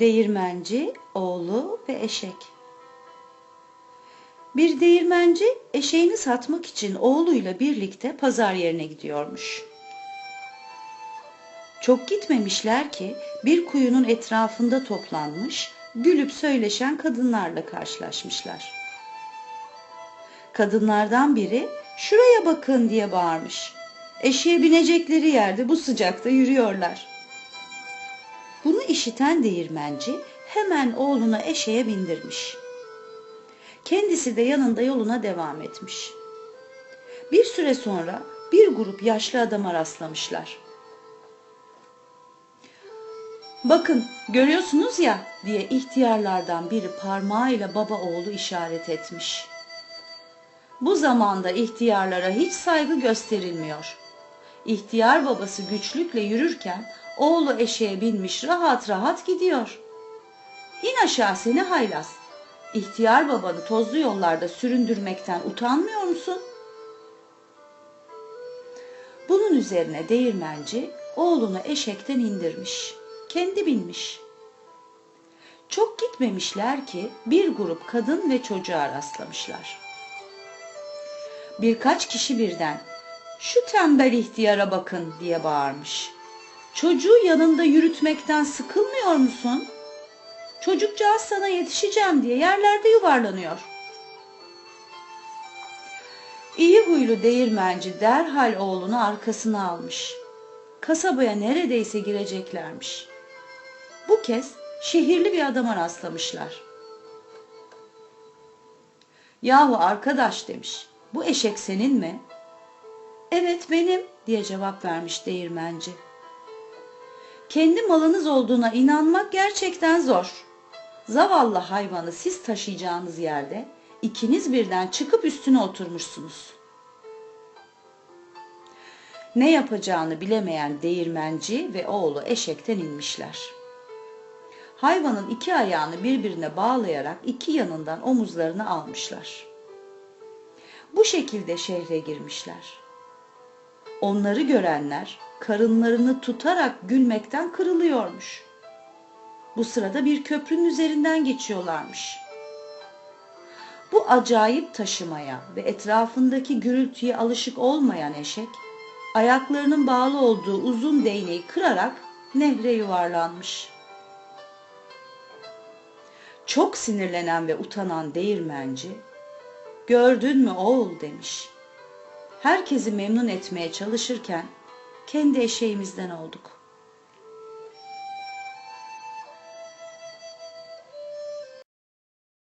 Değirmenci, oğlu ve eşek. Bir değirmenci eşeğini satmak için oğluyla birlikte pazar yerine gidiyormuş. Çok gitmemişler ki bir kuyunun etrafında toplanmış, gülüp söyleşen kadınlarla karşılaşmışlar. Kadınlardan biri şuraya bakın diye bağırmış. Eşeğe binecekleri yerde bu sıcakta yürüyorlar. Bunu işiten değirmenci hemen oğlunu eşeğe bindirmiş. Kendisi de yanında yoluna devam etmiş. Bir süre sonra bir grup yaşlı adama rastlamışlar. Bakın görüyorsunuz ya diye ihtiyarlardan biri parmağıyla baba oğlu işaret etmiş. Bu zamanda ihtiyarlara hiç saygı gösterilmiyor. İhtiyar babası güçlükle yürürken oğlu eşeğe binmiş rahat rahat gidiyor. İn aşağı seni haylaz. İhtiyar babanı tozlu yollarda süründürmekten utanmıyor musun? Bunun üzerine değirmenci oğlunu eşekten indirmiş. Kendi binmiş. Çok gitmemişler ki bir grup kadın ve çocuğa rastlamışlar. Birkaç kişi birden şu tembel ihtiyara bakın diye bağırmış. Çocuğu yanında yürütmekten sıkılmıyor musun? Çocukcağız sana yetişeceğim diye yerlerde yuvarlanıyor. İyi huylu değirmenci derhal oğlunu arkasına almış. Kasabaya neredeyse gireceklermiş. Bu kez şehirli bir adama rastlamışlar. Yahu arkadaş demiş, bu eşek senin mi? Evet benim diye cevap vermiş değirmenci. Kendi malınız olduğuna inanmak gerçekten zor. Zavallı hayvanı siz taşıyacağınız yerde ikiniz birden çıkıp üstüne oturmuşsunuz. Ne yapacağını bilemeyen değirmenci ve oğlu eşekten inmişler. Hayvanın iki ayağını birbirine bağlayarak iki yanından omuzlarını almışlar. Bu şekilde şehre girmişler. Onları görenler karınlarını tutarak gülmekten kırılıyormuş. Bu sırada bir köprünün üzerinden geçiyorlarmış. Bu acayip taşımaya ve etrafındaki gürültüye alışık olmayan eşek, ayaklarının bağlı olduğu uzun değneği kırarak nehre yuvarlanmış. Çok sinirlenen ve utanan değirmenci, gördün mü oğul demiş. Herkesi memnun etmeye çalışırken kendi eşeğimizden olduk.